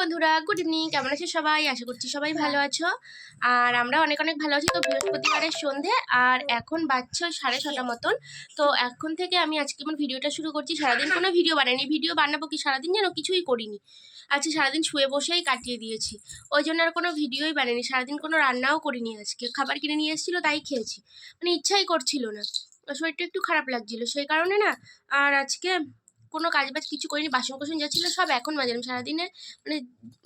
বন্ধুরা good evening কেমন আছো সবাই? আশা করছি সবাই ভালো আছো। আর আমরা অনেক অনেক ভালো আছি তো বৃহস্পতিবারের সন্ধে আর এখন বাচ্চা সাড়ে ছটা মতন। তো এখন থেকে আমি আজকে আমার ভিডিওটা শুরু করছি। সারাদিন কোনো ভিডিও বানাইনি। ভিডিও বানাবো কি? সারাদিন যেন কিছুই করিনি। আজকে সারাদিন শুয়ে বসেই কাটিয়ে দিয়েছি। ওই জন্য আর কোনো ভিডিওই বানাইনি। সারাদিন কোনো রান্নাও করিনি আজকে। খাবার কিনে নিয়ে এসেছিল তাই খেয়েছি। মানে ইচ্ছাই করছিল না। শরীরটা একটু খারাপ লাগছিল। সেই কারণে না আর আজকে কোনো কাজ বাজ কিছু করিনি বাসন কোসন যা ছিল সব এখন মাজলাম। সারাদিনে মানে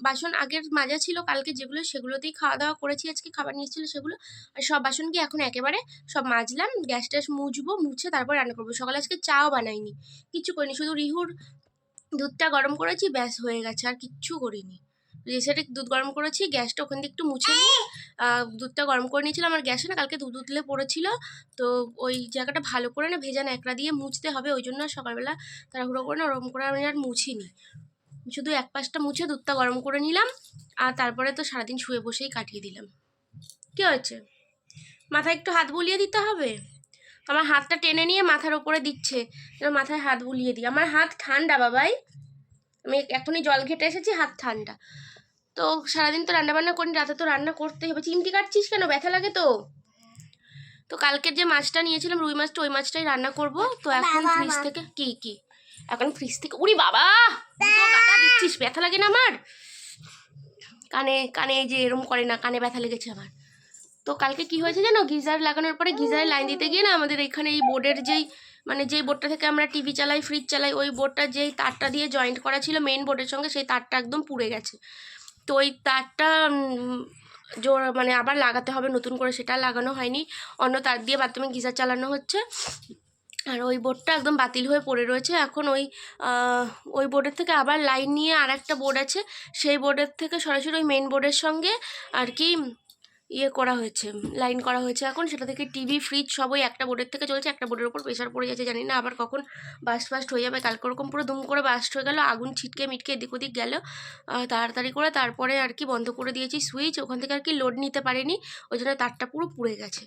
বাসন আগের মাজা ছিল, কালকে যেগুলো সেগুলোতেই খাওয়া দাওয়া করেছি, আজকে খাবার নিয়েছিল সেগুলো। আর সব বাসন কি এখন একেবারে সব মাজলাম, গ্যাস ট্যাস মুছবো, মুছে তারপর রান্না করব। সকালে আজকে চাও বানাইনি কিচ্ছু করিনি, শুধু রিহুর দুধটা গরম করেছি, ব্যাস হয়ে গেছে, আর কিচ্ছু করিনি। রেসেটে দুধ গরম করেছি, গ্যাসটা ওখান থেকে একটু মুছে নিয়ে দুধটা গরম করে নিয়েছিলাম, আমার গ্যাসে না কালকে দুধ উতলে পড়েছিল। তো ওই জায়গাটা ভালো করে না ভেজা ন্যাকড়া দিয়ে মুছতে হবে, ওই জন্য সকালবেলা তাড়াহুড়ো করে না ওরকম করে আমি আর মুছিনি। শুধু এক পাশটা মুছে দুধটা গরম করে নিলাম, আর তারপরে তো সারাদিন শুয়ে বসেই কাটিয়ে দিলাম। কী হয়েছে? মাথায় একটু হাত বুলিয়ে দিতে হবে? আমার হাতটা টেনে নিয়ে মাথার ওপরে দিচ্ছে মাথায় হাত বুলিয়ে দিই। আমার হাত ঠান্ডা, বাবাই। আমি এখনই জল ঘেটে এসেছি, হাত ঠান্ডা। তো সারাদিন তো রান্না বান্না করি রাতে তো রান্না করতেই হবে। চিমটি কাটছিস কেন? ব্যথা লাগে তো। তো কালকের যে মাছটা নিয়েছিলাম রুই মাছটা ওই মাছটাই রান্না করব। তো এখন ফ্রিজ থেকে কি কি? এখন ফ্রিজ থেকে উড়ি বাবা! কাটা দিচ্ছিস ব্যথা লাগে না আমার? কানে কানে যে এরম করে না কানে ব্যথা লেগেছে আমার। তো কালকে কি হয়েছে জানো? গিজার লাগানোর পরে গিজারে লাইন দিতে গিয়ে না আমাদের এখানে এই বোর্ডের যেই মানে যেই বোর্ডটা থেকে আমরা টিভি চালাই ফ্রিজ চালাই ওই বোর্ডটা যেই তারটা দিয়ে জয়েন্ট করা ছিল মেন বোর্ডের সঙ্গে সেই তারটা একদম পুড়ে গেছে। তো ওই তারটা জোর মানে আবার লাগাতে হবে, নতুন করে সেটা লাগানো হয়নি। অন্য তার দিয়ে বাথরুমে গিজার চালানো হচ্ছে। আর ওই বোর্ডটা একদম বাতিল হয়ে পড়ে রয়েছে। এখন ওই ওই বোর্ডের থেকে আবার লাইন নিয়ে আর একটা বোর্ড আছে। সেই বোর্ডের থেকে সরাসরি ওই মেন বোর্ডের সঙ্গে আর কি ইয়ে করা হয়েছে, লাইন করা হয়েছে। এখন সেটা থেকে টিভি, ফ্রিজ সবই একটা বোর্ডের থেকে চলছে, একটা বোর্ডের উপর প্রেশার পড়ে যাচ্ছে, জানি না আবার কখন বাস্ট ফাস্ট হয়ে যাবে। কালকে ওরকম পুরো দুম করে বাস্ট হয়ে গেল, আগুন ছিটকে মিটকে এদিক ওদিক গেল তাড়াতাড়ি করে তারপরে আর কি বন্ধ করে দিয়েছি সুইচ ওখান থেকে আর কি লোড নিতে পারিনি, ওই জন্য তারটা পুরো পুড়ে গেছে।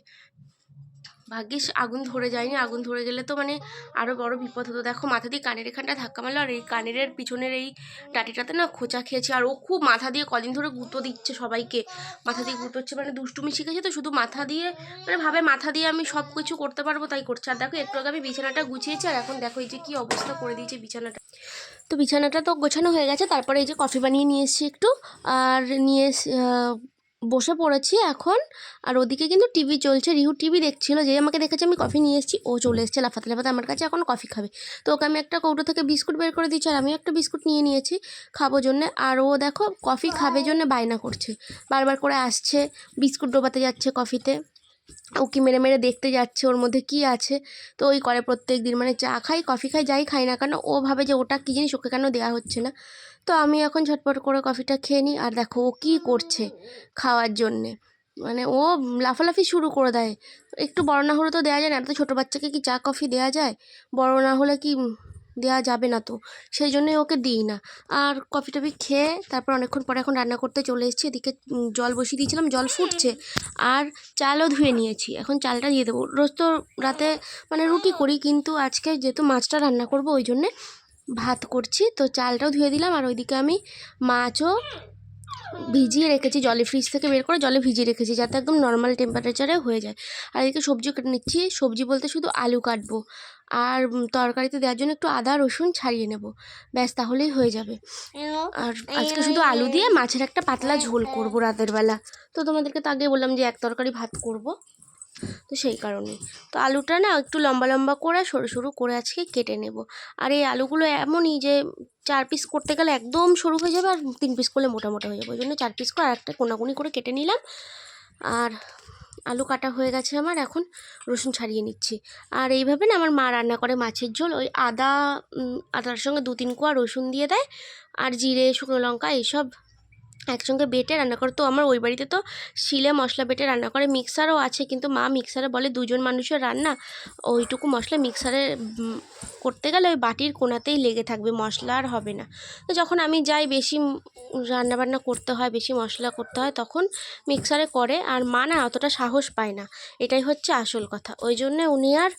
ভাগ্যিস আগুন ধরে যায়নি। আগুন ধরে গেলে তো মানে আরও বড় বিপদ হতো। দেখো মাথা দিয়ে কানের এখানটা ধাক্কা মারলো আর এই কানের পিছনের এই টাটিটাতে না খোঁচা খেয়েছে। আর ও খুব মাথা দিয়ে কদিন ধরে গুঁতো দিচ্ছে সবাইকে। মাথা দিয়ে গুঁতোচ্ছে মানে দুষ্টুমি শিখেছে তো, শুধু মাথা দিয়ে মানে ভাবে মাথা দিয়ে আমি সব কিছু করতে পারব তাই করছে। আর দেখো একটু আগে আমি বিছানাটা গুছিয়েছি আর এখন দেখো এই যে কী অবস্থা করে দিয়েছে বিছানাটা। তো বিছানাটা তো গোছানো হয়ে গেছে, তারপরে এই যে কফি বানিয়ে নিয়ে এসেছি একটু। আর নিয়ে বসে পড়েছি এখন। আর ওদিকে কিন্তু টিভি চলছে। রিহু টিভি দেখছিল যে আমাকে দেখেছে, আমি কফি নিয়ে এসেছি। ও চলে এসেছে লাফাতে লাফাতে। আমার কাছে এখন কফি খাবে। তো ওকে আমি একটা কৌটো থেকে বিস্কুট বের করে দিচ্ছি আর আমি একটা বিস্কুট নিয়ে নিয়েছি খাব জন্যে। আর ও দেখো, কফি খাবে জন্য বায়না করছে। বারবার করে আসছে, বিস্কুট ডোবাতে যাচ্ছে কফিতে। উকি মেরে মেরে দেখতে যাচ্ছে, ওর মধ্যে কি আছে? তো ওই করে প্রত্যেক দিন মানে চা খাই কফি খাই, যাই খাই না কেন, ও ভাবে যে ওটা কী জিনিস, ওকে কেন দেওয়া হচ্ছে না? তো আমি এখন ঝটপট করে কফিটা খেয়ে নিই, আর দেখো ও কী করছে খাওয়ার জন্যে। মানে ও লাফালাফি শুরু করে দেয়। একটু বড় না হলে তো দেওয়া যায় না তো ছোটো বাচ্চাকে কি চা কফি দেওয়া যায়? বড় না হলে কি দেওয়া যাবে না তো। সেই জন্যই ওকে দিই না। আর কফি টফি খেয়ে তারপর অনেকক্ষণ পরে এখন রান্না করতে চলে এসেছি। এদিকে জল বসিয়ে দিয়েছিলাম, জল ফুটছে। আর চালও ধুয়ে নিয়েছি। এখন চালটা দিয়ে দেবো। রোজ তো রাতে মানে রুটি করি, কিন্তু আজকে যেহেতু মাছটা রান্না করব, ওই জন্যে ভাত করছি। তো চালটাও ধুয়ে দিলাম। আর ওইদিকে আমি মাছও ভিজিয়ে রেখেছি। জলে ফ্রিজ থেকে বের করে জলে ভিজিয়ে রেখেছি, যাতে একদম নর্মাল টেম্পারেচারে হয়ে যায়। আর এদিকে সবজি কেটে নিচ্ছি। সবজি বলতে শুধু আলু কাটবো। আর তরকারিতে দেওয়ার জন্য একটু আদা, রসুন ছাড়িয়ে নেব। ব্যাস, তাহলেই হয়ে যাবে। আর আজকে শুধু আলু দিয়ে মাছের একটা পাতলা ঝোল করব রাতের বেলা। তো তোমাদেরকে তো আগে বললাম যে এক তরকারি ভাত করব। তো সেই কারণে। তো আলুটা না একটু লম্বা লম্বা করে সরু সরু করে আজকে কেটে নেব। আর এই আলুগুলো এমনই যে চার পিস করতে গেলে একদম সরু হয়ে যাবে আর তিন পিস করলে মোটা মোটা হয়ে যাবে। ওই জন্য চার পিস করে আর একটা কোনাকুনি করে কেটে নিলাম। আর আলু কাটা হয়ে গেছে আমার, এখন রসুন ছাড়িয়ে নিচ্ছি। আর এইভাবে না আমার মা রান্না করে মাছের ঝোল, ওই আদা আদার সঙ্গে দু তিন কোয়া রসুন দিয়ে দেয়, আর জিরে, শুকনো লঙ্কা, এইসব একসঙ্গে বেটে রান্না করে। তো আমার ওই বাড়িতে তো শিলে মশলা বেটে রান্না করে, মিক্সারও আছে, কিন্তু মা মিক্সারে বলে দুজন মানুষের রান্না, ওইটুকু মশলা মিক্সারে করতে গেলে ওই বাটির কোনাতেই লেগে থাকবে, মশলা আর হবে না। তো যখন আমি যাই বেশি রান্না বান্না করতে হয়, বেশি মশলা করতে হয়, তখন মিক্সারে করে, আর মা না অতটা সাহস পায় না। এটাই হচ্ছে আসল কথা। ওই জন্যে উনি আর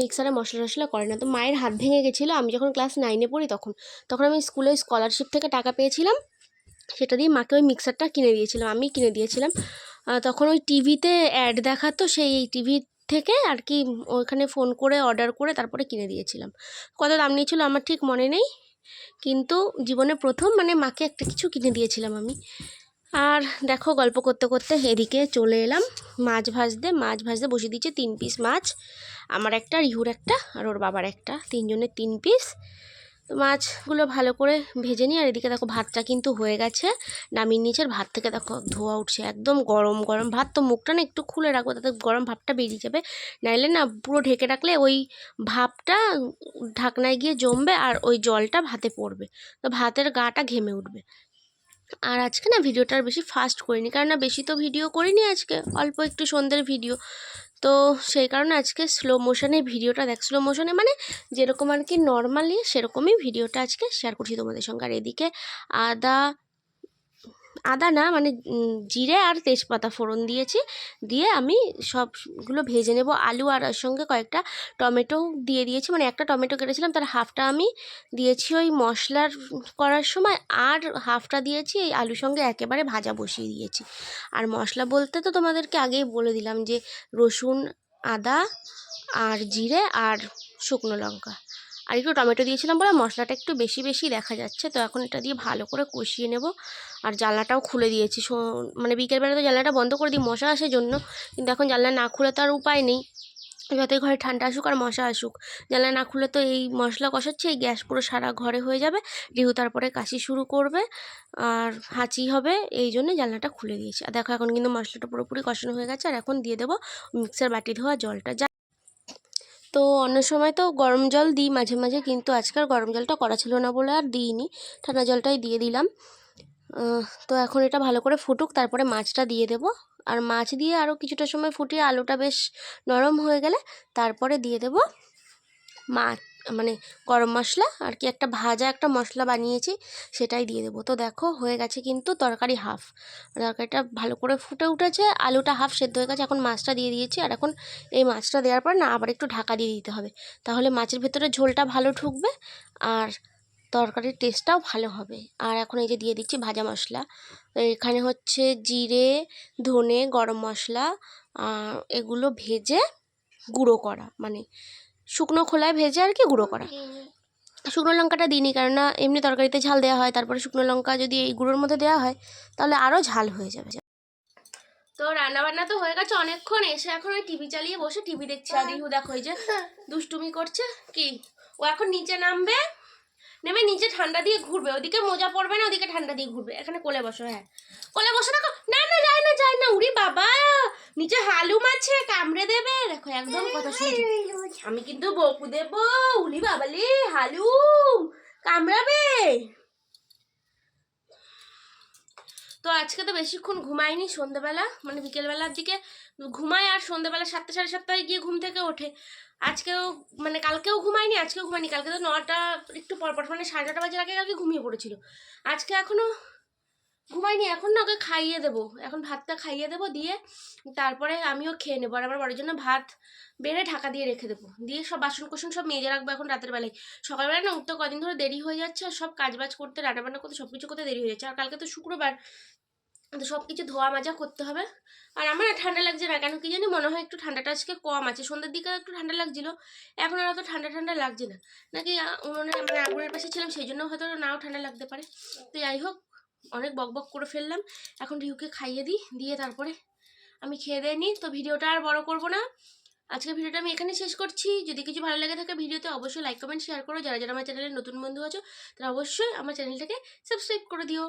মিক্সারে মশলা টশলা করে না। তো মায়ের হাত ভেঙে গেছিল, আমি যখন ক্লাস নাইনে পড়ি তখন তখন আমি স্কুলে স্কলারশিপ থেকে টাকা পেয়েছিলাম সেটা দিয়ে মাকে ওই মিক্সারটা কিনে দিয়েছিলাম, আমি কিনে দিয়েছিলাম। তখন ওই টিভিতে অ্যাড দেখাতো সেই টিভি থেকে আর কি ওইখানে ফোন করে অর্ডার করে তারপরে কিনে দিয়েছিলাম। কত দাম নিয়েছিল আমার ঠিক মনে নেই, কিন্তু জীবনে প্রথম মানে মাকে একটা কিছু কিনে দিয়েছিলাম আমি। আর দেখো গল্প করতে করতে এদিকে চলে এলাম, মাছ ভাজতে মাছ ভাজতে বসিয়ে দিয়েছে তিন পিস মাছ। আমার একটা, রিহুর একটা আর ওর বাবার একটা, তিনজনের তিন পিস তো মাছগুলো ভালো করে ভেজে নিই। আর এদিকে দেখো ভাতটা কিন্তু হয়ে গেছে। নামিয়ে নিচের ভাত থেকে দেখো ধোয়া উঠছে একদম গরম গরম ভাত। তো মুখটা না একটু খুলে রাখব, তাতে গরম ভাবটা বেরিয়ে যাবে। নাইলে না পুরো ঢেকে রাখলে ওই ভাপটা ঢাকনায় গিয়ে জমবে আর ওই জলটা ভাতে পড়বে। তো ভাতের গাটা ঘেমে উঠবে। আর আজকে না ভিডিওটা আর বেশি ফাস্ট করিনি। কারণ না বেশি তো ভিডিও করিনি আজকে। অল্প একটু সন্ধ্যের ভিডিও। তো সেই কারণে আজকে স্লো মোশনে ভিডিওটা দেখ স্লো মোশনে মানে যেরকম আর কি নর্মালি সেরকমই ভিডিওটা আজকে শেয়ার করছি তোমাদের সঙ্গে। আর এদিকে আদা আদা না মানে জিরে আর তেজপাতা ফোড়ন দিয়েছি। দিয়ে আমি সবগুলো ভেজে নেব আলু আর সঙ্গে কয়েকটা টমেটো দিয়ে দিয়েছি। মানে একটা টমেটো কেটেছিলাম, তার হাফটা আমি দিয়েছি ওই মশলার করার সময় আর হাফটা দিয়েছি এই আলুর সঙ্গে একেবারে ভাজা বসিয়ে দিয়েছি। আর মশলা বলতে তো তোমাদেরকে আগেই বলে দিলাম যে রসুন, আদা আর জিরে আর শুকনো লঙ্কা। আর একটু টমেটো দিয়েছিলাম বলে মশলাটা একটু বেশি বেশি দেখা যাচ্ছে। তো এখন এটা দিয়ে ভালো করে কষিয়ে নেব। আর জানলাটাও খুলে দিয়েছি। মানে বিকেলবেলা তো জানলাটা বন্ধ করে দিই মশা আসার জন্য। কিন্তু এখন জানলা না খুলে তো আর উপায় নেই। যতই ঘরে ঠান্ডা আসুক আর মশা আসুক। জানলা না খুলে তো এই মশলা কষাচ্ছে, এই গ্যাস পুরো সারা ঘরে হয়ে যাবে। রিহু তারপরে কাশি শুরু করবে। আর হাঁচি হবে, এই জন্য জানলাটা খুলে দিয়েছি। আর দেখো, এখন কিন্তু মশলাটা পুরোপুরি কষানো হয়ে গেছে। আর এখন দিয়ে দেবো মিক্সার বাটি ধোয়া জলটা। তো অন্য সময় তো গরম জল দিই মাঝে মাঝে কিন্তু আজকাল গরম জলটা করা ছিল না বলে আর দিইনি। ঠান্ডা জলটাই দিয়ে দিলাম। তো এখন এটা ভালো করে ফুটুক, তারপরে মাছটা দিয়ে দেব। আর মাছ দিয়ে আরও কিছুটা সময় ফুটিয়ে আলুটা বেশ নরম হয়ে গেলে তারপরে দিয়ে দেব মাছ মানে গরম মশলা আর কি একটা ভাজা একটা মশলা বানিয়েছি সেটাই দিয়ে দেবো। তো দেখো হয়ে গেছে কিন্তু তরকারি হাফ। তরকারিটা ভালো করে ফুটে উঠেছে, আলুটা হাফ সেদ্ধ হয়ে গেছে, এখন মাছটা দিয়ে দিয়েছি আর এখন এই মাছটা দেওয়ার পর না আবার একটু ঢাকা দিয়ে দিতে হবে। তাহলে মাছের ভেতরে ঝোলটা ভালো ঢুকবে আর তরকারির টেস্টটাও ভালো হবে। আর এখন এই যে দিয়ে দিচ্ছি ভাজা মশলা। এখানে হচ্ছে জিরে, ধনে, গরম মশলা এগুলো ভেজে গুঁড়ো করা। মানে শুকনো খোলায় ভেজে আর কি গুঁড়ো করা। শুকনো লঙ্কাটা দিইনি কারণ না এমনি তরকারিতে ঝাল দেওয়া হয় তারপরে শুকনো লঙ্কা যদি এই গুঁড়োর মধ্যে দেওয়া হয় তাহলে আরও ঝাল হয়ে যাবে। তো রান্নাবান্না তো হয়ে গেছে অনেকক্ষণ এসে এখন ওই টিভি চালিয়ে বসে টিভি দেখছে আর রিহু দেখো ওই যে দুষ্টুমি করছে কি? ও এখন নিচে নামবে? নেমে নিচে ঠান্ডা দিয়ে ঘুরবে ওদিকে মোজা পড়বে না ওদিকে ঠান্ডা দিয়ে ঘুরবে। এখানে কোলে বসো হ্যাঁ। কোলে বসে দেখো না না যায় না যায় না উড়ি বাবা। নিচে হালুম আছে কামড়ে দেবে। দেখো একদম কথা শুনছি। আমি কিন্তু বকু দেবো উলি বাবালে হালুম কামড়াবে। তো আজকে তো বেশিক্ষণ ঘুমায়নি সন্ধ্যেবেলা মানে বিকেলবেলার দিকে। ঘুমায় আর সন্ধ্যেবেলা সাতটা সাড়ে সাতটায় গিয়ে ঘুম থেকে ওঠে। আজকেও মানে কালকেও ঘুমায়নি, আজকেও ঘুমায়নি। কালকে তো নটা, একটু পরপর মানে সাড়ে নটা বাজার আগে কালকে ঘুমিয়ে পড়েছিল। আজকে এখনও ঘুমাইনি এখন না ওকে খাইয়ে দেবো। এখন ভাতটা খাইয়ে দেবো, দিয়ে তারপরে আমিও খেয়ে নেব। আর আমার বড়ের জন্য ভাত বেড়ে ঢাকা দিয়ে রেখে দেবো। দিয়ে সব বাসন কোসন সব মেজে রাখব এখন রাতের বেলায়। সকালবেলা না উঠতে কদিন ধরে দেরি হয়ে যাচ্ছে, আর সব কাজ বাজ করতে, রান্নাবান্না করতে সব কিছু করতে দেরি হয়ে যাচ্ছে। আর কালকে তো শুক্রবার তো সব কিছু ধোয়া মাজা করতে হবে। আর আমার ঠান্ডা লাগছে না কেন কি জানি মনে হয় একটু ঠান্ডাটা আজকে কম আছে। সন্ধ্যের দিকে একটু ঠান্ডা লাগছিল এখন আর অত ঠান্ডা ঠান্ডা লাগছে না। নাকি আ, উনুনের মানে আগুনের পাশে ছিলাম সেই জন্য হয়তো নাও ঠান্ডা লাগতে পারে। তো যাই হোক অনেক বক বক করে ফেললাম। এখন রিহুকে খাইয়ে দিই দিয়ে তারপরে আমি খেয়ে দিয়ে নিই। তো ভিডিওটা আর বড় করব না। আজকে ভিডিওটা আমি এখানে শেষ করছি। যদি কিছু ভালো লেগে থাকে ভিডিওতে অবশ্যই লাইক কমেন্ট শেয়ার করো। যারা যারা আমার চ্যানেলে নতুন বন্ধু আছো তারা অবশ্যই আমার চ্যানেলটাকে সাবস্ক্রাইব করে দিও।